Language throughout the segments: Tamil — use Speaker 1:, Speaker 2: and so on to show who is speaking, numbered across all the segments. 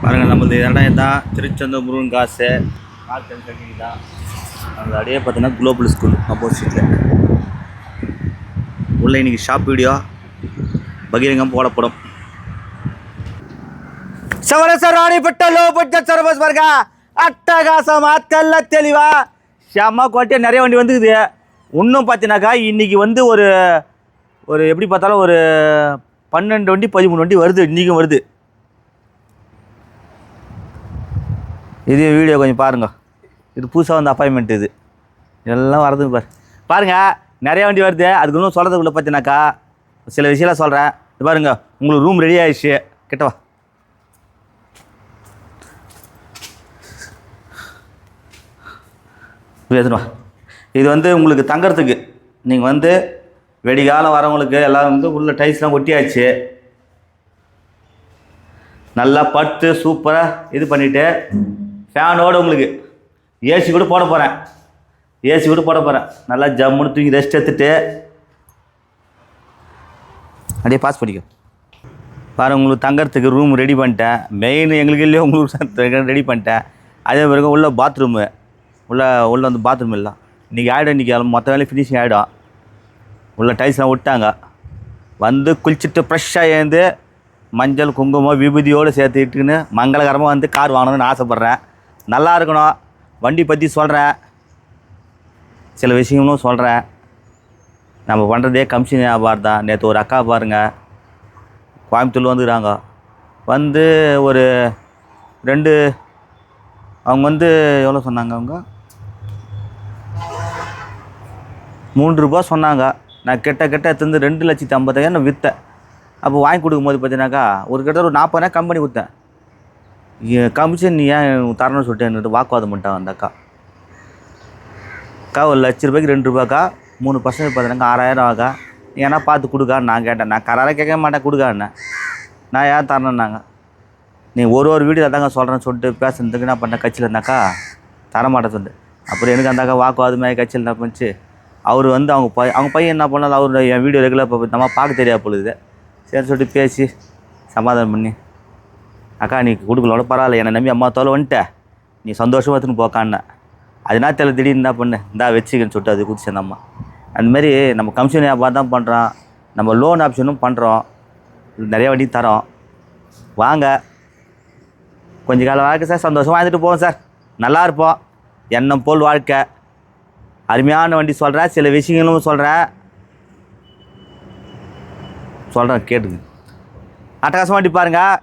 Speaker 1: பாருங்கள் நம்மளது இடம் தான் திருச்செந்தூர் முருகன் காசு. நாட்டு தான் அந்த அப்படியே பார்த்தீங்கன்னா குளோபல் ஸ்கூல் அப்போசிட்டில் உள்ள இன்னைக்கு ஷாப் வீடியோ பகிரங்கம் போடப்படும். சவரசராணிப்பட்ட லோ பட்ட சர்வஸ் பாருங்க. அட்டகாசமா தெல்ல தெளிவா. செம்ம குவாலிட்டியாக நிறைய வண்டி வந்துக்குது. இன்னும் பார்த்தீங்கன்னாக்கா இன்னைக்கு வந்து ஒரு ஒரு எப்படி பார்த்தாலும் ஒரு பன்னெண்டு வண்டி பதிமூணு வண்டி வருது இன்றைக்கும் வருது. இது வீடியோ கொஞ்சம் பாருங்க. இது புதுசாக வந்த அப்பாயின்மெண்ட் இது. எல்லாம் வரது பாரு. பாருங்க நிறைய வண்டி வருது. அதுக்கு இன்னும் சொல்கிறதுக்குள்ள பார்த்தீங்கன்னாக்கா சில விஷயம்லாம் சொல்கிறேன் இது பாருங்க உங்களுக்கு ரூம் ரெடி ஆயிடுச்சு. கிட்டவா வா. இது வந்து உங்களுக்கு தங்கறதுக்கு. நீங்கள் வந்து வெடிகாலம் வரவங்களுக்கு எல்லாம் வந்து உள்ள டைல்ஸ்லாம் ஒட்டியாச்சு. நல்லா பட்டு சூப்பராக இது பண்ணிவிட்டு ஃபேனோடு உங்களுக்கு. ஏசி கூட போட போகிறேன் ஏசி கூட போட போகிறேன் நல்லா ஜம்முன்னு தூங்கி ரெஸ்ட் எடுத்துட்டு. அப்படியே பாஸ் பண்ணிக்கோ. பாரு உங்களுக்கு தங்கறதுக்கு ரூம் ரெடி பண்ணிட்டேன். மெயின் எங்களுக்கு இல்லையோ உங்களுக்கு ரெடி பண்ணிட்டேன். அதே பிறகு உள்ள பாத்ரூமு உள்ள உள்ள வந்து பாத்ரூம் இல்லை. இன்றைக்கி ஆகிடும் இன்றைக்கி மொத்த வேலையும் ஃபினிஷிங் ஆகிடும் உள்ள டைல்ஸ்லாம் விட்டாங்க. வந்து குளிச்சுட்டு ஃப்ரெஷ்ஷாக ஏந்து மஞ்சள் குங்குமம் விபூதியோடு சேர்த்துக்கிட்டுன்னு மங்களகரமாக வந்து கார் வாங்கணும்னு ஆசைப்பட்றேன். நல்லா இருக்கணும். வண்டி பற்றி சொல்கிறேன் சில விஷயங்களும் சொல்கிறேன் நம்ம பண்ணுறதே கமிஷன் வியாபாரம் தான். நேற்று ஒரு அக்கா பாருங்கள் கோயம்புத்தூர்ல வந்துக்கிறாங்க. வந்து ஒரு ரெண்டு அவங்க வந்து எவ்வளோ சொன்னாங்க அவங்க? மூன்று ரூபா சொன்னாங்க. நான் கிட்ட கிட்ட எடுத்து ரெண்டு லட்சத்தி ஐம்பதாயிரம் நான் விற்றேன் அப்போ வாங்கி கொடுக்கும்போது பார்த்தீங்கன்னாக்கா ஒரு கிட்ட ஒரு நாற்பதாயிரம் கம்பெனி கொடுத்தேன். கமிஷன் நீ ஏன் தரணும்னு சொல்லிட்டு என்கிட்ட வாக்குவாதம் பண்ணிட்டான் அந்த அக்கா. அக்கா ஒரு லட்ச ரூபாய்க்கு ரெண்டு ரூபாக்கா மூணு பர்சன்ட் பார்த்தீங்கன்னா ஆறாயிரம் ஆகா. ஏன்னா பார்த்து கொடுக்கான்னு நான் கேட்டேன். நான் கராராக கேட்க மாட்டேன் கொடுக்கான்னு நான் ஏன் தரணுன்னாங்க நீ ஒரு ஒரு வீடியோ தாங்க சொல்கிறேன்னு சொல்லிட்டு பேசுனதுக்கு என்ன பண்ண? கட்சியில் இருந்தாக்கா தரமாட்டேன் சொல்லிட்டு அப்புறம் எனக்கு அந்த அக்கா வாக்குவாதமாக கட்சியில் என்ன பண்ணிச்சு அவர் வந்து அவங்க பை அவங்க பையன் என்ன பண்ணாலும் அவர் என் வீடியோ ரெகுலர் நம்ம பார்க்க தெரியாது பொழுது. சரி சொல்லிட்டு பேசி சமாதானம் பண்ணி அக்கா நீ கொடுக்கலோட பரவாயில்ல என்னை நம்பி அம்மா தோலை வந்துட்டேன் நீ சந்தோஷமாக எடுத்துன்னு போக்கான்னு அது என்ன தெரியல திடீர்னு என்ன பண்ணு? இந்தா வச்சுக்கன்னு சொல்லிட்டு அது குதிச்சு அந்த அம்மா. அந்தமாரி நம்ம கமிஷன் வியாபாரம் தான் பண்ணுறோம் நம்ம லோன் ஆப்ஷனும் பண்ணுறோம் நிறைய வண்டி தரோம். வாங்க. கொஞ்ச காலம் வாழ்க்கை சார் சந்தோஷமாக வாழ்ந்துட்டு போவோம் சார். நல்லா இருப்போம். எண்ணம் போல் வாழ்க்கை. அருமையான வண்டி சொல்கிறேன் சில விஷயங்களும் சொல்கிறேன் சொல்கிறேன் கேட்டுங்க அட்டகாசமாக வண்டி பாருங்கள்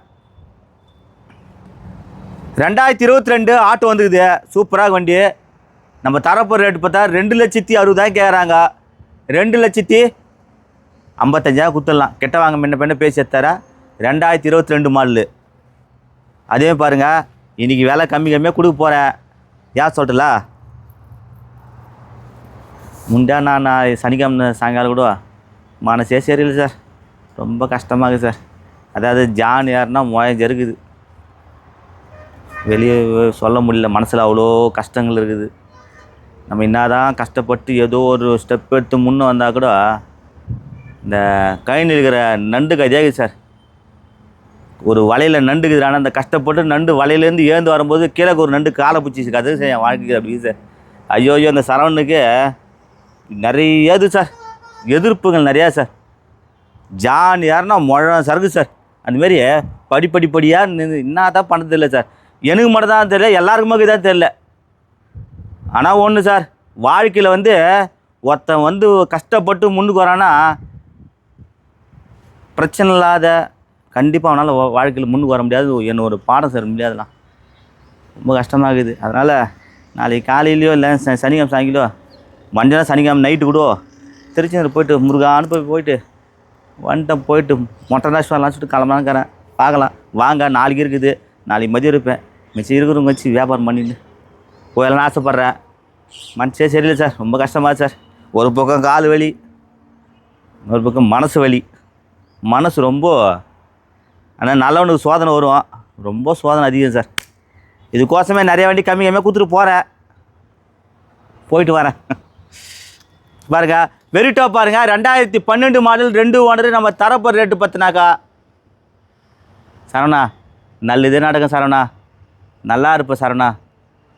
Speaker 1: ரெண்டாயிரத்தி இருபத்தி ரெண்டு ஆட்டோ வந்துக்குது சூப்பராக வண்டி. நம்ம தரப்போகிற ரேட்டு பார்த்தா ரெண்டு லட்சத்தி அறுபதாயிரம் கேட்குறாங்க ரெண்டு லட்சத்தி ஐம்பத்தஞ்சாயிரம் கொடுத்துடலாம். கெட்ட வாங்க முன்ன பின்ன பேசி எடுத்தார? ரெண்டாயிரத்தி இருபத்தி ரெண்டு மாடலு. அதே பாருங்க இன்றைக்கி விலை கம்மி கம்மியாக கொடுக்க போகிறேன் யார் சொல்லட்டல முண்டா நான் நான் சனிக்கிழமை சாயங்காலம் கூட மனசே சரியில்லை சார். ரொம்ப கஷ்டமாக இருக்குது சார். அதாவது ஜான் யாருன்னா மொயம் ஜருக்குது. வெளியே சொல்ல முடியல. மனசில் அவ்வளோ கஷ்டங்கள் இருக்குது. நம்ம என்னதான் கஷ்டப்பட்டு ஏதோ ஒரு ஸ்டெப் எடுத்து முன்னே வந்தால் கூட இந்த கையில் இருக்கிற நண்டு கதையாக சார். ஒரு வலையில் நண்டுக்குது ஆனால் அந்த கஷ்டப்பட்டு நண்டு வலையிலேருந்து ஏந்து வரும்போது கீழே ஒரு நண்டு காலை பிடிச்சி கதை சார் என் வாழ்க்கைக்கு அப்படி சார். ஐயோ ஐயோ அந்த சரவணுக்கு நிறைய இது சார். எதிர்ப்புகள் நிறையா சார். ஜான் யாருன்னா முழம் சரக்கு சார். அந்தமாரி படிப்படிப்படியாக நின்று என்ன தான் பண்ணதில்லை சார். எனக்கு மட்டும் தான் தெரியல எல்லாருக்குமே இதான் தெரியல. ஆனால் ஒன்று சார் வாழ்க்கையில் வந்து ஒருத்தன் வந்து கஷ்டப்பட்டு முன்னுக்கு வரான்னா பிரச்சனை இல்லாத கண்டிப்பாக அவனால் வாழ்க்கையில் முன்னுக்கு வர முடியாது. என்ன ஒரு பாடம் சேர முடியாதுலாம். ரொம்ப கஷ்டமாக இருக்குது அதனால் நாளைக்கு காலையிலையோ இல்லை ச சனிக்கிழமை சாயங்காலம் மஞ்சள் சனிக்கிழமை நைட்டு கூட திருச்செந்தூர் போயிட்டு முருகான்னு போய் போயிட்டு வந்துட்டேன் போயிட்டு மொட்டை ராசி வரலாம்னு சொல்லிட்டு கிளம்பலாங்கிறேன் பார்க்கலாம். வாங்க நாளைக்கு இருக்குது. நாளைக்கு மதியம் இருப்பேன். மிச்சம் இருக்கிறவங்க வச்சு வியாபாரம் பண்ணிட்டு போயிடலாம்னு ஆசைப்பட்றேன். மனசே சரியில்லை சார். ரொம்ப கஷ்டமாக சார். ஒரு பக்கம் கால் வலி ஒரு பக்கம் மனசு வலி. மனசு ரொம்ப ஆனால் நல்லவனுக்கு சோதனை வரும். ரொம்ப சோதனை அதிகம் சார். இதுக்கோசமே நிறைய வண்டி கம்மி கம்மியாக கொடுத்துட்டு போகிறேன் போயிட்டு வரேன். பாருங்க வெரிட்டோ பாருங்க. ரெண்டாயிரத்தி பன்னெண்டு மாடல் ரெண்டு ஓனர் நம்ம தரப்போகிற ரேட்டு பார்த்தினாக்கா சரவணா நல்லதே நடக்கும் சரவணா. நல்லா இருப்ப சரவணா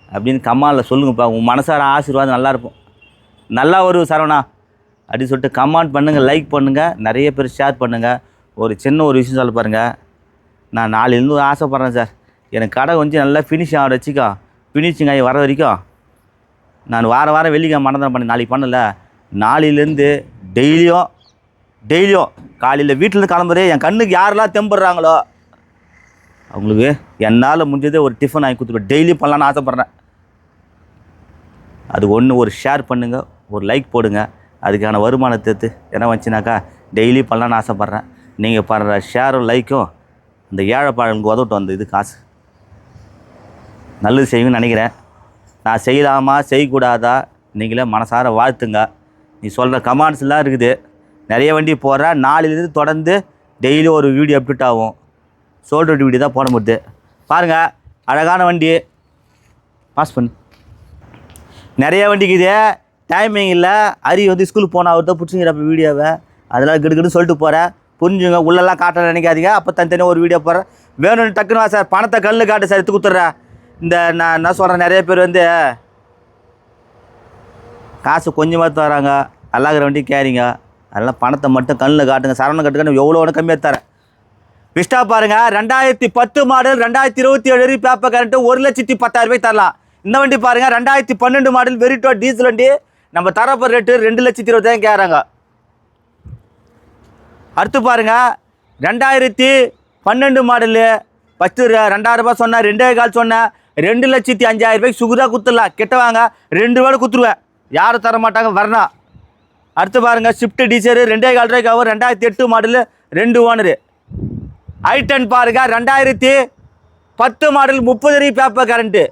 Speaker 1: அப்படின்னு கம்மாலில் சொல்லுங்கப்பா உன் மனசார ஆசீர்வாதம் நல்லா இருப்போம் நல்லா வரும் சரவணா அப்படின்னு சொல்லிட்டு கமெண்ட் பண்ணுங்கள் லைக் பண்ணுங்கள் நிறைய பேர் ஷேர் பண்ணுங்கள் ஒரு சின்ன ஒரு விஷயம் சொல்ல பாருங்கள் நான் நாளையிலேருந்து ஆசைப்பட்றேன் சார். எனக்கு கடை கொஞ்சம் நல்லா ஃபினிஷிங் ஆகிட வச்சுக்கோ. ஃபினிஷிங் ஆகி வர வரைக்கும் நான் வார வாரம் வெள்ளிக்கிழமை மனதம் பண்ணி நாளைக்கு பண்ணல. நாளையிலேருந்து டெய்லியும் டெய்லியும் காலையில் வீட்டிலேருந்து கிளம்புறே என் கண்ணுக்கு யாரெல்லாம் தெம்புடுறாங்களோ அவங்களுக்கு என்னால் முடிஞ்சதே ஒரு டிஃபன் வாங்கி கொடுத்துருவேன். டெய்லி பண்ணலான்னு ஆசைப்பட்றேன். அது ஒன்று ஒரு ஷேர் பண்ணுங்கள் ஒரு லைக் போடுங்க. அதுக்கான வருமானத்தை எடுத்து என்ன வந்துச்சுனாக்கா டெய்லி பண்ணலான்னு ஆசைப்பட்றேன். நீங்கள் பண்ணுற ஷேரும் லைக்கும் அந்த ஏழைப்பாழனுக்கு உதவிட்டு வந்த இது காசு. நல்லது செய்வேன்னு நினைக்கிறேன். நான் செய்யலாமா செய்யக்கூடாதா நீங்களே மனசார வாழ்த்துங்க. நீ சொல்கிற கமாண்ட்ஸ்லாம் இருக்குது. நிறைய வண்டி போடுறேன். நாளிலிருந்து தொடர்ந்து டெய்லி ஒரு வீடியோ அப்டேட் ஆகும். சோல்டர் வீடியோ தான் போட முடியுது பாருங்கள் அழகான வண்டி. பாஸ் பண்ணு. நிறைய வண்டிக்குது டைமிங் இல்லை. அரி வந்து ஸ்கூலுக்கு போனால் அவர் தான் பிடிச்சிங்கிறப்ப வீடியோவை அதெல்லாம் கிடுக்கிட்டு சொல்லிட்டு போகிறேன் புரிஞ்சுங்க உள்ளெல்லாம் காட்ட நினைக்காதீங்க. அப்போ தனித்தனியாக ஒரு வீடியோ போடுறேன். வேணும்னு டக்குன்னு வா சார். பணத்தை கல் காட்டு சார். எடுத்து கொடுத்துட்றேன் இந்த நான் என்ன சொல்கிறேன் நிறைய பேர் வந்து காசு கொஞ்சமாக தராங்க அல்லாகிற வண்டி கேரிங்க. அதெல்லாம் பணத்தை மட்டும் கண்ணில் காட்டுங்க. சரவண கட்டுக்கன்னு எவ்வளோ ஒன்று கம்மியாக தரேன். விஸ்டா பாருங்க. ரெண்டாயிரத்தி பத்து மாடல் ரெண்டாயிரத்தி இருபத்தி ஏழு பேப்பர் கரண்ட்டு ஒரு லட்சத்தி பத்தாயிரம் ரூபாய் தரலாம். இந்த வண்டி பாருங்க ரெண்டாயிரத்தி பன்னெண்டு மாடல் வெரிட்டோ டீசல் வண்டி. நம்ம தரப்போ ரேட்டு ரெண்டு லட்சத்தி இருபதாயிரம் கேட்குறாங்க அடுத்து பாருங்க ரெண்டாயிரத்தி பன்னெண்டு மாடலு ஃபஸ்ட்டு ரெண்டாயிரம் ரூபாய் சொன்னேன் ரெண்டே கால் சொன்னேன். ரெண்டு லட்சத்தி அஞ்சாயிரம் ரூபாய்க்கு சுகுதா குத்துடலாம் கிட்ட வாங்க ரெண்டு ரூபாய் குத்துருவேன் யாரும் தர மாட்டாங்க வரணும் அடுத்து பாருங்க ஸ்விஃப்ட் டீசரு ரெண்டே கால் ரூபாய்க்கு ஆகும். ரெண்டாயிரத்தி எட்டு மாடலு ரெண்டு ஓனரு ஐட்டன் பாருங்க ரெண்டாயிரத்தி பத்து மாடல் முப்பது ரீ பேப்பர் கரண்ட்டு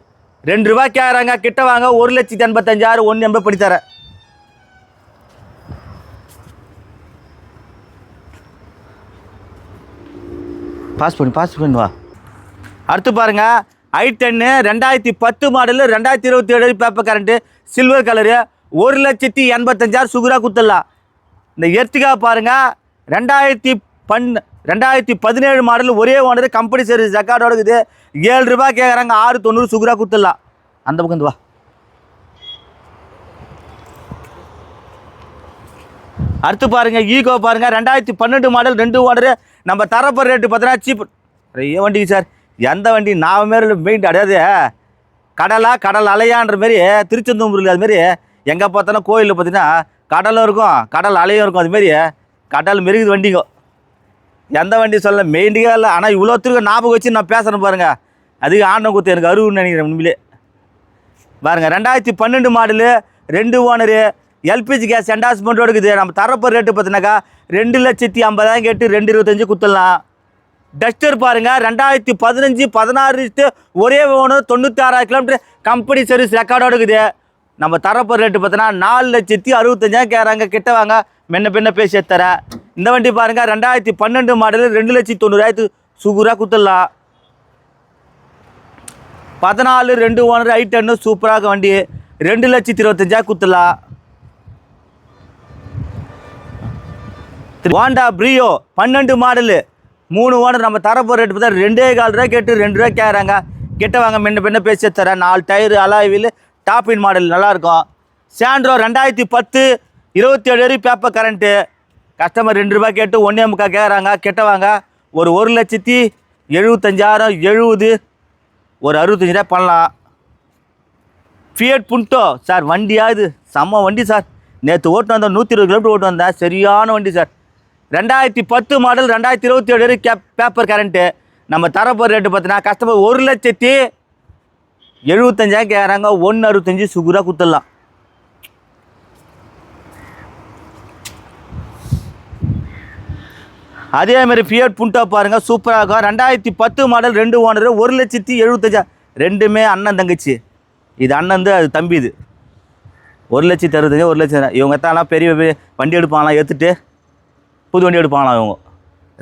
Speaker 1: ரெண்டு ரூபா கேட்குறாங்க கிட்ட வாங்க ஒரு லட்சத்தி எண்பத்தஞ்சாயிரம் ஒன்று எண்பது படி தரேன். பாஸ் பண்ணு பாஸ் பண்ணு வா. அடுத்து பாருங்க ஐ டென்னு ரெண்டாயிரத்தி பத்து மாடலு ரெண்டாயிரத்தி இருபத்தி ஏழு பேப்பர் கரண்ட்டு சில்வர் கலரு ஒரு லட்சத்தி எண்பத்தஞ்சாயிரம் சுகுரா குத்தலாம் இந்த எர்த்திகா பாருங்க ரெண்டாயிரத்தி பன் ரெண்டாயிரத்தி பதினேழு மாடல் ஒரே ஓனர் கம்பெனி சர்வீஸ் ரெக்கார்டோட இருக்குது. ஏழு ரூபா கேட்குறாங்க ஆறு தொண்ணூறு சுகுரா கொடுத்துடலாம் அந்த பக்கம் இந்த வா. அடுத்து பாருங்க ஈகோ பாருங்க. ரெண்டாயிரத்தி பன்னெண்டு மாடல் ரெண்டு ஓனரு. நம்ம தரப்போகிற ரேட்டு பார்த்தீங்கன்னா சீப் நிறைய வண்டிக்கு சார்? எந்த வண்டி? நான் மாரி மெயின் அடையாது. கடலா கடல் அலையான்ற மாரி திருச்செந்தூரில் அதுமாரி எங்கே பார்த்தோன்னா கோயிலில் பார்த்தீங்கன்னா கடலும் இருக்கும் கடல் அலையும் இருக்கும். அது மாரி கடல் மெருகுது வண்டிங்கோ. எந்த வண்டி சொல்ல மெயின்டிக்காக இல்லை. ஆனால் இவ்வளோ திருக்க ஞாபகம் வச்சு நான் பேசுகிறேன் பாருங்கள் அதுக்கு ஆண்டம் குத்து எனக்கு அருவுன்னு நினைக்கிறேன் உண்மையிலே. பாருங்கள் ரெண்டாயிரத்தி பன்னெண்டு மாடலு ரெண்டு ஓனரு எல்பிஜி கேஸ் என்டாஸ்மெண்ட்டோட இருக்குது. நம்ம தரப்பு ரேட்டு பார்த்தினாக்கா ரெண்டு லட்சத்தி ஐம்பதாயிரம் கேட்டு ரெண்டு இருபத்தஞ்சு குத்தலாம் டஸ்டர் பாருங்கள் ரெண்டாயிரத்தி பதினஞ்சு பதினாறு ஒரே ஓனர் தொண்ணூற்றி ஆறாயிரம் கிலோமீட்டர் கம்பெனி சர்வீஸ் ரெக்கார்டோட இருக்குது. நம்ம தரப்பு ரேட்டு பார்த்தோன்னா நாலு லட்சத்தி அறுபத்தஞ்சாயிரம் கேட்குறாங்க கிட்ட வாங்க. மென்ன பின்ன பேசி தரேன் இந்த வண்டி பாருங்கள் ரெண்டாயிரத்தி பன்னெண்டு மாடலு ரெண்டு லட்சத்தி தொண்ணூறாயிரத்து சுகுராக குத்தலாம் பதினாலு ரெண்டு ஓனர் ஐ டென்னு சூப்பராக வண்டி. ரெண்டு லட்சத்தி இருபத்தஞ்சாயிரம் குத்தலாம் வாண்டா ப்ரியோ பன்னெண்டு மாடலு. மூணு ஓனர் நம்ம தரப்போகிற ரேட்டு பார்த்தா ரெண்டே கால் ரூபா கேட்டு ரெண்டு ரூபா கேட்குறாங்க. கிட்ட வாங்க முன்ன பின்ன பேசி தரேன். நாலு டயரு அலாயில் வீல் டாப் இன் மாடல் நல்லாயிருக்கும் சாண்ட்ரோ ரெண்டாயிரத்தி பத்து இருபத்தி ஏழு வரைக்கும் பேப்பர் கரண்ட்டு. கஸ்டமர் ரெண்டு ரூபாய் கேட்டு ஒன்றே முக்கா கேட்குறாங்க கெட்டவாங்க. ஒரு ஒரு லட்சத்தி எழுபத்தஞ்சாயிரம் எழுபது ஒரு அறுபத்தஞ்சு ரூபா பண்ணலாம். ஃபியட் புண்டோ சார் வண்டியாவது செம்ம வண்டி சார். நேற்று ஓட்டு வந்தோம் நூற்றி இருபது கிலோமீட்டர் ஓட்டு வந்தேன். சரியான வண்டி சார். ரெண்டாயிரத்தி பத்து மாடல் ரெண்டாயிரத்தி இருபத்தி ஏழு கே பேப்பர் கரண்ட்டு நம்ம தரப்போகிற ரேட்டு பார்த்தீங்கன்னா கஸ்டமர் ஒரு லட்சத்தி எழுபத்தஞ்சாயிரம் கேட்குறாங்க ஒன்று அறுபத்தஞ்சி சுகுராக கொடுத்துடலாம். அதே மாதிரி ஃபியட் புண்டோ பாருங்க சூப்பராக இருக்கும். ரெண்டாயிரத்தி பத்து மாடல் ரெண்டு ஓனர் ஒரு லட்சத்தி எழுபத்தஞ்சா ரெண்டுமே அண்ணன் தங்கச்சி. இது அண்ணன் அது தம்பி இது. ஒரு லட்சத்தி அறுபத்தஞ்சு ஒரு லட்சம் இவங்க தான் பெரிய பெரிய வண்டி எடுப்பாங்களாம் ஏற்றுட்டு புது வண்டி எடுப்பாங்களாம் இவங்க.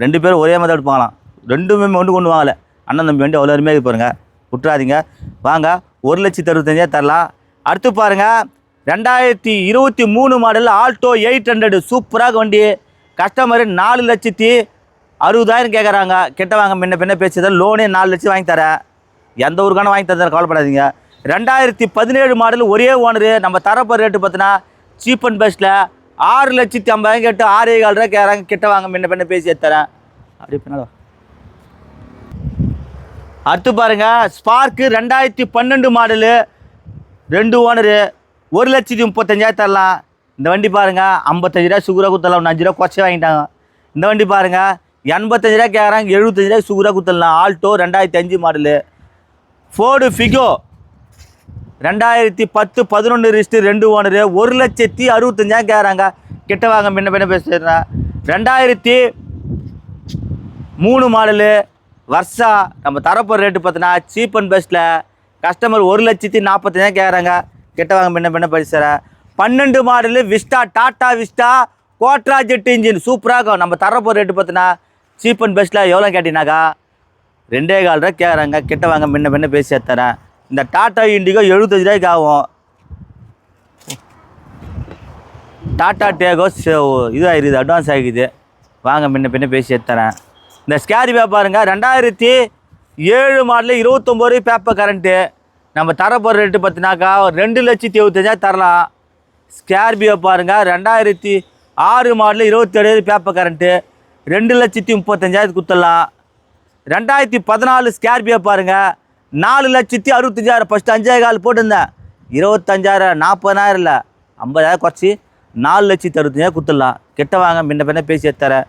Speaker 1: ரெண்டு பேரும் ஒரே மாதிரி எடுப்பாங்களாம். ரெண்டுமே ஒன்று கொண்டு வாங்கலை. அண்ணன் தம்பி வண்டி அவ்வளோ அருமையாக பாருங்க. விட்டுறாதீங்க வாங்க ஒரு லட்சத்தி அறுபத்தஞ்சே தரலாம். அடுத்து பாருங்கள் ரெண்டாயிரத்தி இருபத்தி மூணு மாடல் ஆல்டோ எயிட் ஹண்ட்ரடு சூப்பராக வண்டி. கஸ்டமர் நாலு லட்சத்தி அறுபதாயிரம் கேட்குறாங்க கிட்ட வாங்க முன்ன பின்ன பேசுறத லோனே நாலு லட்சம் வாங்கி தரேன். எந்த ஊருக்கான வாங்கி தரேன் கவலைப்படாதீங்க. ரெண்டாயிரத்தி பதினேழு மாடல் ஒரே ஓனரு நம்ம தரப்போ ரேட்டு பார்த்தீங்கன்னா சீப் அண்ட் பெஸ்ட்டில் ஆறு லட்சத்தி ஐம்பதாயிரம் கேட்டு ஆறே கால் ரூபா கேட்குறாங்க கிட்ட வாங்க முன்ன பின்ன பேசி தரேன். அப்படி பின்னால அடுத்து பாருங்கள் ஸ்பார்க்கு ரெண்டாயிரத்தி பன்னெண்டு மாடலு ரெண்டு ஓனரு ஒரு லட்சத்தி முப்பத்தஞ்சாயிரம் தரலாம். இந்த வண்டி பாருங்க ஐம்பத்தஞ்சு ரூபா சுகுரா குத்தலாம் ஒன்று அஞ்சு ரூபா குறைச்சி வாங்கிட்டாங்க. இந்த வண்டி பாருங்க எண்பத்தஞ்சு ரூபா கேட்குறாங்க எழுபத்தஞ்சு ரூபா சுகுரா குத்தலாம் ஆல்டோ ரெண்டாயிரத்தி அஞ்சு மாடலு ஃபோர்டு ஃபிகோ ரெண்டாயிரத்தி பத்து பதினொன்று ரிஸ்ட்டு ரெண்டு ஓனரு ஒரு லட்சத்தி அறுபத்தஞ்சாயிரம் கேட்குறாங்க கிட்ட வாங்க முன்ன பின்ன பேசுகிறேன் ரெண்டாயிரத்தி மூணு மாடலு வர்ஷா நம்ம தரப்போகிற ரேட்டு பார்த்தோன்னா சீப் அண்ட் பெஸ்ட்டில் கஸ்டமர் ஒரு லட்சத்தி நாற்பத்தஞ்சாயிரம் கேட்குறாங்க கிட்ட வாங்க முன்ன பின்ன பேசுகிறேன் பன்னெண்டு model Vista Tata Vista quadrajet engine சூப்பராக இருக்கும். நம்ம தரப்போ ரேட்டு பார்த்தோன்னா சீப் அண்ட் பெஸ்ட்டில் எவ்வளோ கேட்டீங்கன்னாக்கா ரெண்டே கால் ரூபா கேட்குறாங்க. கிட்ட வாங்க முன்ன பின்ன பேசி தரேன் இந்த டாட்டா இண்டிகோ எழுபத்தஞ்சு ரூபாய்க்கு ஆகும். டாட்டா டேகோ இது ஆகிருக்குது அட்வான்ஸ் ஆகிக்குது வாங்க முன்ன பின்ன பேசி தரேன் இந்த ஸ்கேரிபியா பாருங்கள் ரெண்டாயிரத்தி ஏழு மாடலு இருபத்தொம்போது ரூபாய் பேப்பர் கரண்ட்டு நம்ம தரப்போகிற ரேட்டு பார்த்தினாக்கா ரெண்டு லட்சத்தி எழுபத்தஞ்சாயிரம் தரலாம். ஸ்கேர்பியோ பாருங்கள் ரெண்டாயிரத்தி ஆறு மாடலு இருபத்தேழு பேப்பர் கரண்ட்டு ரெண்டு லட்சத்தி முப்பத்தஞ்சாயிரத்து குத்தலாம். ரெண்டாயிரத்தி பதினாலு ஸ்கேர்பியோ பாருங்கள் நாலு லட்சத்தி அறுபத்தஞ்சாயிரம் ஃபஸ்ட்டு அஞ்சே கால் போட்டிருந்தேன். இருபத்தஞ்சாயிரம் நாற்பதாயிரம் இல்லை ஐம்பதாயிரம் குறைச்சி நாலு லட்சத்தி அறுபத்தஞ்சாயிரம் குத்துடலாம் கிட்ட வாங்க முன்ன பின்ன பேசி தரேன்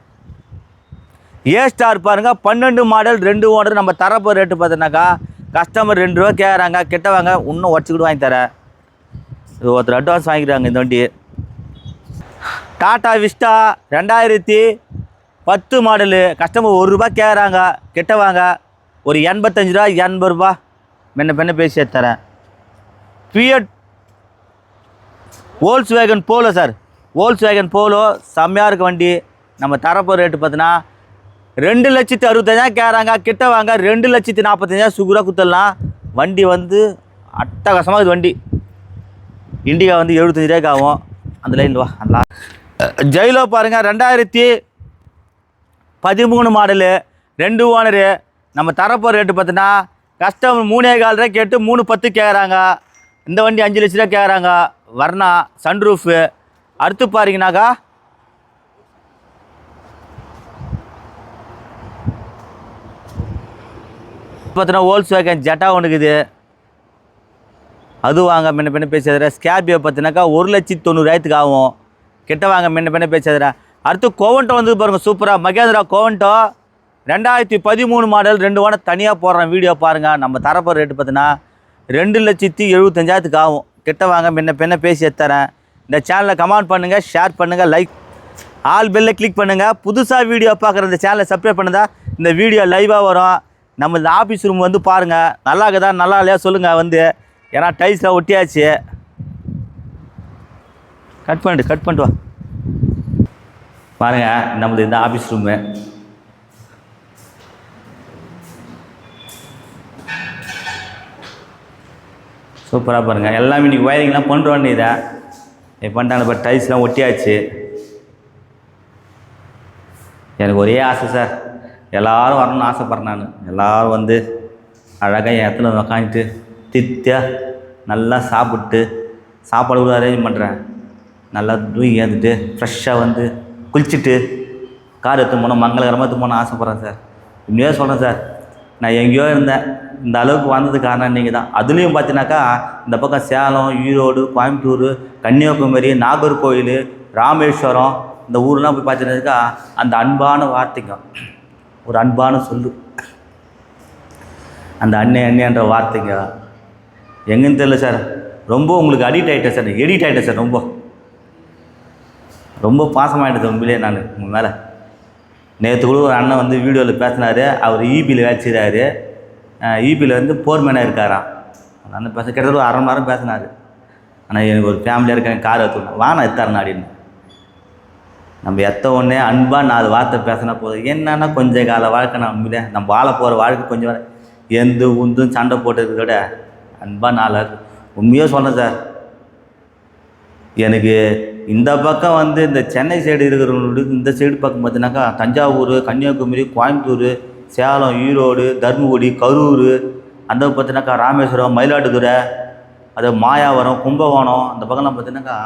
Speaker 1: ஏ ஸ்டார் பாருங்கள் பன்னெண்டு மாடல் ரெண்டு ஓனர் நம்ம தரப்போ ரேட்டு பார்த்தோன்னாக்கா கஸ்டமர் ரெண்டு ரூபா கேட்குறாங்க கிட்ட வாங்க இன்னும் உடச்சிக்கிட்டு வாங்கி தரேன். இது ஒருத்தர் அட்வான்ஸ் வாங்கிக்கிறாங்க இந்த வண்டி டாட்டா விஸ்டா ரெண்டாயிரத்தி பத்து மாடலு கஸ்டமர் ஒரு ரூபா கேட்குறாங்க கிட்ட வாங்க ஒரு எண்பத்தஞ்சு ரூபா எண்பது ரூபா. முன்ன பின்ன பேசி தரேன் Fiat Volkswagen Polo sir Volkswagen Polo செம்மையாக இருக்க வண்டி. நம்ம தரப்போ ரேட்டு பார்த்தீங்கன்னா ரெண்டு லட்சத்து அறுபத்தஞ்சாயிரம் கேட்குறாங்க கிட்ட வாங்க ரெண்டு லட்சத்து நாற்பத்தஞ்சாயிரம் சுகுராக குத்தரலாம் வண்டி வந்து அட்டகாசமாக இது வண்டி. இண்டிகா வந்து எழுபத்தஞ்சு ரூபாய்க்கு ஆகும். அந்த லைனில் வா நல்லா ஜெயிலோ பாருங்கள் ரெண்டாயிரத்தி பதிமூணு மாடலு ரெண்டு ஓனரு. நம்ம தரப்போ ரேட்டு பார்த்தீங்கன்னா கஸ்டமர் மூணே கால் ரூபா கேட்டு மூணு பத்து கேட்குறாங்க இந்த வண்டி அஞ்சு லட்ச ரூபா கேட்குறாங்க வர்ணா சன்ரூஃபு அடுத்து பாருங்கனாக்கா பார்த்தீங்கன்னா ஹோல்ஸ் வேகன் ஜெட்டா ஒன்றுக்குது அது வாங்க முன்ன பின்ன பேசாதரா ஸ்கேபியோ பார்த்தினாக்கா ஒரு லட்சத்தி தொண்ணூறாயிரத்துக்கு ஆகும். கிட்ட வாங்க முன்ன பின்ன பேசாதரா அடுத்து கோவன்ட்டோ வந்து பாருங்கள் சூப்பராக மகேந்திரா கோவன்ட்டோ ரெண்டாயிரத்தி பதிமூணு மாடல் ரெண்டு வாரம் தனியாக போடுறேன் வீடியோ பாருங்கள் நம்ம தரப்போகிற ரேட்டு பார்த்தீங்கன்னா ரெண்டு லட்சத்தி எழுபத்தஞ்சாயிரத்துக்கு ஆகும். கிட்ட வாங்க முன்ன பின்ன பேசி எத்தரேன் இந்த சேனலை கமெண்ட் பண்ணுங்கள் ஷேர் பண்ணுங்கள் லைக் ஆல் பெல்லை கிளிக் பண்ணுங்கள் புதுசாக வீடியோ பார்க்குற இந்த சேனலை சப்ஸ்கிரைப் பண்ணுதா இந்த வீடியோ லைவாக வரும். நம்ம இந்த ஆஃபீஸ் ரூம் வந்து பாருங்கள் நல்லா இருக்குதா? நல்லா இல்லையா? சொல்லுங்கள் வந்து. ஏன்னா டைல்ஸில் ஒட்டியாச்சு. கட் பண்ணிட்டு கட் பண்ணிட்டு வா. பாருங்கள் நம்மளது இந்த ஆஃபீஸ் ரூமு சூப்பராக பாருங்கள் எல்லாமே இன்றைக்கி ஒயரிங்லாம் பண்ணுற இதை இப்போ பண்ணிட்டாங்க இப்போ டைல்ஸ்லாம் ஒட்டியாச்சு. எனக்கு ஒரே ஆசை சார். எல்லோரும் வரணும்னு ஆசைப்பட்றேன் நான். எல்லோரும் வந்து அழகாக என் இடத்துல வந்து உக்காந்துட்டு தித்தியாக நல்லா சாப்பிட்டு சாப்பாடு கூட அரேஞ்ச் பண்ணுறேன் நல்லா தூங்கி ஏந்துட்டு ஃப்ரெஷ்ஷாக வந்து குளிச்சுட்டு கார் எடுத்து போனோம் மங்களகரமாக எடுத்து போகணும் ஆசைப்பட்றேன் சார். உண்மையாக சொல்கிறேன் சார். நான் எங்கேயோ இருந்தேன். இந்த அளவுக்கு வந்ததுக்கு காரணம் நீங்கள் தான் அதுலேயும் பார்த்தீங்கன்னாக்கா இந்த பக்கம் சேலம் ஈரோடு கோயம்புத்தூர் கன்னியாகுமரி நாகர்கோவில் ராமேஸ்வரம் இந்த ஊர்லாம் போய் பார்த்தீங்கன்னாக்கா அந்த அன்பான வார்த்தைங்க. ஒரு அன்பான சொல்லு. அந்த அண்ணே அண்ணேன்ற வார்த்தைங்க. எங்கன்னு தெரில சார். ரொம்ப உங்களுக்கு அடிக்ட் ஆகிட்டேன் சார். எடிட் ஆகிட்டேன் சார் ரொம்ப. ரொம்ப பாசமாகிட்டேன் உண்மையிலே நான் உங்கள் மேலே. நேற்று கூட ஒரு அண்ணன் வந்து வீடியோவில் பேசினார். அவர் ஈபியில் வேலை ஈபியில் வந்து போர்மேனாக இருக்காராம். அந்த அண்ணன் பேச கிட்டத்தட்ட ஒரு அரை மணி நேரம் பேசினார். ஆனால் எனக்கு ஒரு ஃபேமிலியாக இருக்கேன் கார் எடுத்துக்கணும் வாங்க எத்தாரன் அப்படின்னு நம்ம எத்த உடனே அன்பாக நாலு வார்த்தை பேசினா போதும். என்னன்னா கொஞ்சம் கால வாழ்க்கை நான் உண்மையிலே நம்ம வாழ போகிற வாழ்க்கை கொஞ்சம் எந்த எந்து உந்தும் சண்டை போட்டதை விட அன்பாக நாலு உண்மையாக சொன்னேன் சார். எனக்கு இந்த பக்கம் வந்து இந்த சென்னை சைடு இருக்கிறவங்களுக்கு இந்த சைடு பக்கம் பார்த்தீங்கன்னாக்கா தஞ்சாவூர் கன்னியாகுமரி கோயம்புத்தூர் சேலம் ஈரோடு தருமபுரி கரூர் அந்த பார்த்தீங்கன்னாக்கா ராமேஸ்வரம் மயிலாடுதுறை அது மாயாவரம் கும்பகோணம் அந்த பக்கம்லாம் பார்த்தீங்கன்னாக்கா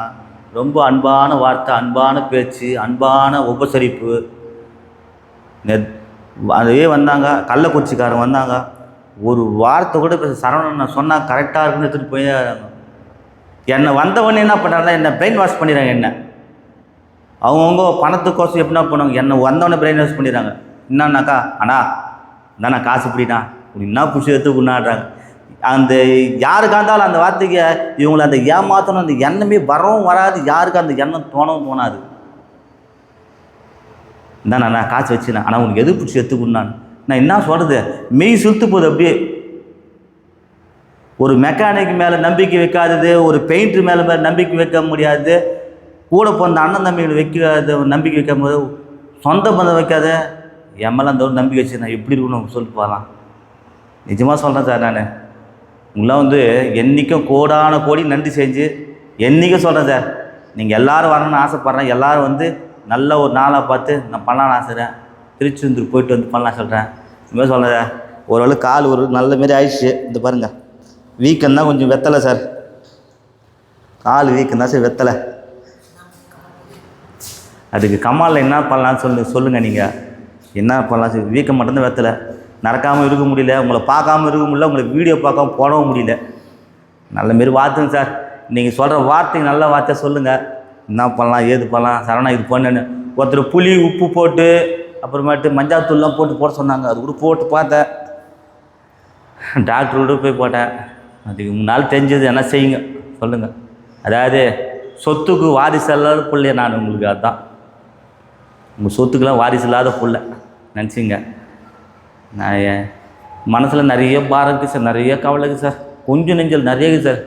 Speaker 1: ரொம்ப அன்பான வார்த்தை அன்பான பேச்சு அன்பான உபசரிப்பு. நெத் அதுவே வந்தாங்க கள்ளக்குறிச்சிக்காரன் வந்தாங்க. ஒரு வார்த்தை கூட இப்போ சரவணன் நான் சொன்னால் கரெக்டாக இருக்குன்னு எடுத்துகிட்டு போய் என்னை வந்தவொடனே என்ன பண்ணுறாங்க என்னை பிரெயின் வாஷ் பண்ணிடுறாங்க என்ன. அவங்கவுங்க பணத்துக்கோசம் எப்படின்னா பண்ணுவாங்க என்னை வந்தவொடனே பிரெயின் வாஷ் பண்ணிடுறாங்க. என்னன்னாக்கா அண்ணா இந்தாண்ணா காசு இப்படிண்ணா என்ன புஷி எடுத்து கொண்டாடுறாங்க. அந்த யாருக்கா இருந்தாலும் அந்த வார்த்தைக்கு இவங்களை அந்த ஏமாற்றணும் அந்த எண்ணமே வரவும் வராது. யாருக்கு அந்த எண்ணம் தோணவும் தோணாது. இந்தாண்ணா நான் காசு வச்சுனேன் ஆனால் உனக்கு எது பிடிச்சி எடுத்துக்கணும் நான் நான் என்ன சொல்கிறது மெய் சுத்து போகுது அப்படியே ஒரு மெக்கானிக் மேலே நம்பிக்கை வைக்காதது ஒரு பெயிண்டர் மேலே மேலே நம்பிக்கை வைக்க முடியாது. கூட பிறந்த அண்ணன் தம்பிகளை வைக்காத நம்பிக்கை வைக்கும் போது சொந்த பந்தம் வைக்காத என் மேலே அந்த ஒரு நம்பிக்கை வச்சு நான் எப்படி இருக்கணும் சொல்லிட்டு போகலாம் நிஜமாக சொல்கிறேன் சார் நான். உங்களாம் வந்து என்றைக்கும் கோடான கோடி நன்றி செஞ்சு என்றைக்கும் சொல்கிறேன் சார். நீங்கள் எல்லோரும் வரணும்னு ஆசைப்பட்றேன். எல்லோரும் வந்து நல்ல ஒரு நாளாக பார்த்து நான் பண்ணலான்னு ஆசைறேன் திருச்செந்தூர் போயிட்டு வந்து பண்ணலாம் சொல்கிறேன் இனிமேல் சொல்கிறேன் ஓரளவு கால் ஒரு நல்ல மாரி ஆயிடுச்சு. இந்த பாருங்கள் வீக்கம் தான் கொஞ்சம் வெத்தலை சார். கால் வீக்கம் தான் சார் வெத்தலை. அதுக்கு கம்மாலில் என்ன பண்ணலான்னு சொல்லு சொல்லுங்கள் நீங்கள் என்ன பண்ணலாம் சார்? வீக்கம் மட்டும்தான் வெத்தலை. நடக்காமல் இருக்க முடியல. உங்களை பார்க்காம இருக்க முடியல. உங்களை வீடியோ பார்க்காம போடவும் முடியல. நல்ல மாரி வார்த்தைங்க சார். நீங்கள் சொல்கிற வார்த்தைங்க நல்ல வார்த்தை சொல்லுங்கள் என்ன பண்ணலாம் ஏது பண்ணலாம்? சரணா இது பண்ணுன்னு. ஒருத்தர் புளி உப்பு போட்டு அப்புறமேட்டு மஞ்சாத்தூள்லாம் போட்டு போட சொன்னாங்க. அது கூட போட்டு பார்த்தேன். டாக்டரோட போய் போட்டேன். அதுக்கு முன்னால் தெரிஞ்சது என்ன செய்யுங்க? சொல்லுங்கள் அதாவது சொத்துக்கு வாரிசு இல்லாத பிள்ளைய நான் உங்களுக்கு அதுதான் உங்கள் சொத்துக்கெலாம் வாரிசு இல்லாத புள்ள. நினச்சிங்க. நான் என் மனசில் நிறைய பாரம் இருக்குது சார். நிறைய கவலை இருக்குது சார். கொஞ்சம் நெஞ்சல் நிறைய இருக்குது சார்.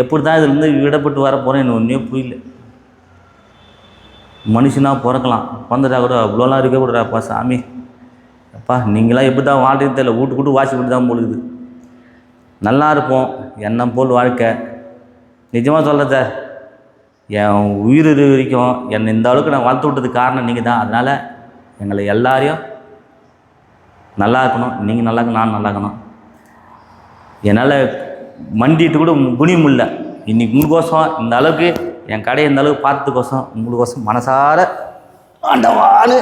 Speaker 1: எப்படி தான் இதுலேருந்து விடப்பட்டு வர போகிறேன் எனக்கு ஒன்றே புரியல. மனுஷனாக பிறக்கலாம். பிறந்துட்டா கூட அவ்வளோலாம் இருக்க கூடாப்பா சாமி. அப்பா நீங்களாம் எப்படி தான் வாழ்றீங்கன்னு தெரியல. வீட்டு கூட்டு வாசி விட்டு தான் போழுது நல்லா இருப்போம். எண்ணம் போல் வாழ்க்கை. நிஜமாக சொல்ல சார் என் உயிர் இது வரைக்கும் என்னை இந்த அளவுக்கு நான் வளர்த்து விட்டதுக்கு காரணம் நீங்கள் தான். அதனால் எங்களை எல்லாரையும் நல்லா இருக்கணும். நீங்கள் நல்லா இருக்கணும் நான் நல்லா இருக்கணும். என்னால் மண்டிட்டு கூட குனி இல்லை இன்றைக்கி உங்களுக்கோசம் இந்த அளவுக்கு என் கடையை இந்த பார்த்துக்கோசம் உங்களுக்கோசம் மனசார ஆண்டவான்னு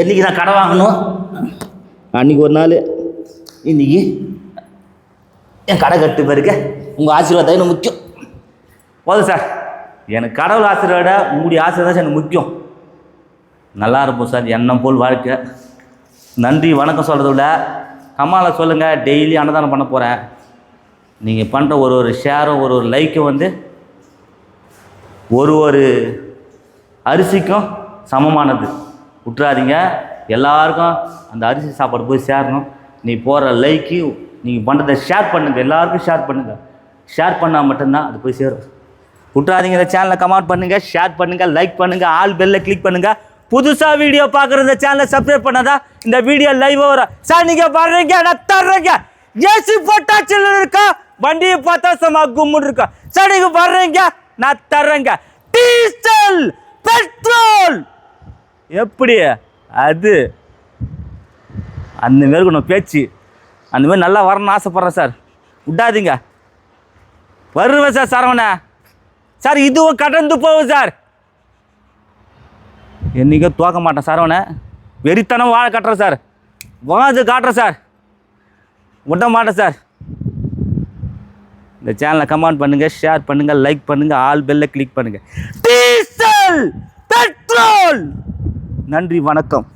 Speaker 1: என்றைக்கு நான் கடை வாங்கணும்? அன்றைக்கி ஒரு நாள் இன்னைக்கு என் கடை கட்டு பாருங்க உங்கள் ஆசீர்வாதம் எனக்கு முக்கியம். போதும் சார். எனக்கு கடவுள் ஆசீர்வாதம் உங்களுடைய ஆசீர்வாதம் தான் சார் எனக்கு முக்கியம். நல்லா இருப்போம் சார் எண்ணம் போல் வாழ்க்கை. நன்றி வணக்கம் சொல்கிறத விட கமாலை சொல்லுங்கள் டெய்லி அன்னதானம் பண்ண போகிறேன் நீங்கள் பண்ணுற ஒரு ஒரு ஷேரும் ஒரு ஒரு லைக்கும் வந்து ஒரு ஒரு அரிசிக்கும் சமமானது. விட்றாதீங்க எல்லாருக்கும் அந்த அரிசி சாப்பாடு போய் சேரணும். நீ போகிற லைக்கு நீங்கள் பண்ணுறதை ஷேர் பண்ணுங்கள் எல்லாருக்கும் ஷேர் பண்ணுங்கள் ஷேர் பண்ணால் மட்டும்தான் அது போய் சேரும். விட்றாதீங்க இந்த சேனலை கமெண்ட் பண்ணுங்கள் ஷேர் பண்ணுங்கள் லைக் பண்ணுங்கள் ஆல் பெல்லை கிளிக் பண்ணுங்கள் புதுசாக வீடியோ பார்க்குற இந்த சேனலை சப்ஸ்கிரைப் பண்ணாதான் இந்த வீடியோ லைவாக வரும். சார் நீங்கள் வர்றீங்க நான் தர்றீங்க. ஏசி போட்டா இருக்கா? வண்டியை பார்த்தா சும்மா கும்முன்னு இருக்கா? சார் நீங்கள் வர்றீங்க நான் தர்றேங்க டீசல் பெட்ரோல். எப்படி? அது. அந்த மாரி இருக்கணும் பேச்சு. அந்த மாதிரி நல்லா வரணும்னு ஆசைப்பட்றேன் சார். விடாதீங்க. வருவேன் சார் சரவணா. சார் இதுவும் கடந்து போகும் சார். என்றைக்கும் தோக்க மாட்டேன் சரவணை. வெறித்தனம் வாழை கட்டுறேன் சார். வாது காட்டுறேன் சார். விட மாட்டேன் சார். இந்த சேனலை கமெண்ட் பண்ணுங்கள் ஷேர் பண்ணுங்கள் லைக் பண்ணுங்கள் ஆல் பெல்லை கிளிக் பண்ணுங்கள் டீசல் பெட்ரோல் நன்றி வணக்கம்.